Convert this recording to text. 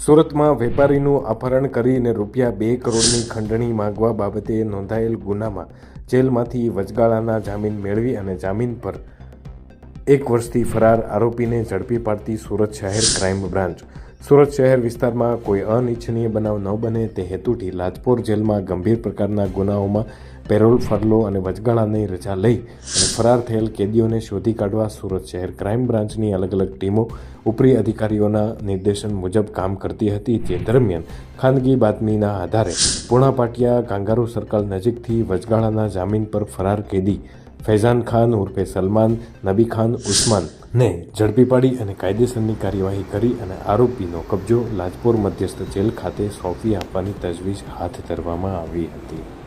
સુરતમાં વેપારીનું અપહરણ કરીને રૂપિયા બે કરોડની ખંડણી માંગવા બાબતે નોંધાયેલ ગુનામાં જેલમાંથી વચગાળાના જામીન મેળવી અને જામીન પર એક વર્ષથી ફરાર આરોપીને ઝડપી પાડતી સુરત શહેર ક્રાઇમ બ્રાન્ચ. સુરત શહેર વિસ્તારમાં કોઈ અનિચ્છનીય બનાવ ન બને તે હેતુથી લાજપોર જેલમાં ગંભીર પ્રકારના ગુનાઓમાં પેરોલ, ફરલો અને વચગાળાની રજા લઈ ફરાર થયેલ કેદીઓને શોધી કાઢવા સુરત શહેર ક્રાઇમ બ્રાન્ચની અલગ અલગ ટીમો ઉપરી અધિકારીઓના નિર્દેશન મુજબ કામ કરતી હતી જે દરમિયાન ખાનગી બાતમીના આધારે પૂણા પાટિયા કાંગારુ સર્કલ નજીકથી વચગાળાના જામીન પર ફરાર કેદી ફૈઝાન ખાન ઉર્ફે સલમાન, નબી ખાન, ઉસ્માન ને ઝડપી પાડી અને કાયદેસરની કાર્યવાહી કરી અને આરોપીનો કબજો લાજપોર મધ્યસ્થ જેલ ખાતે સોંપી આપવાની તજવીજ હાથ ધરવામાં આવી હતી.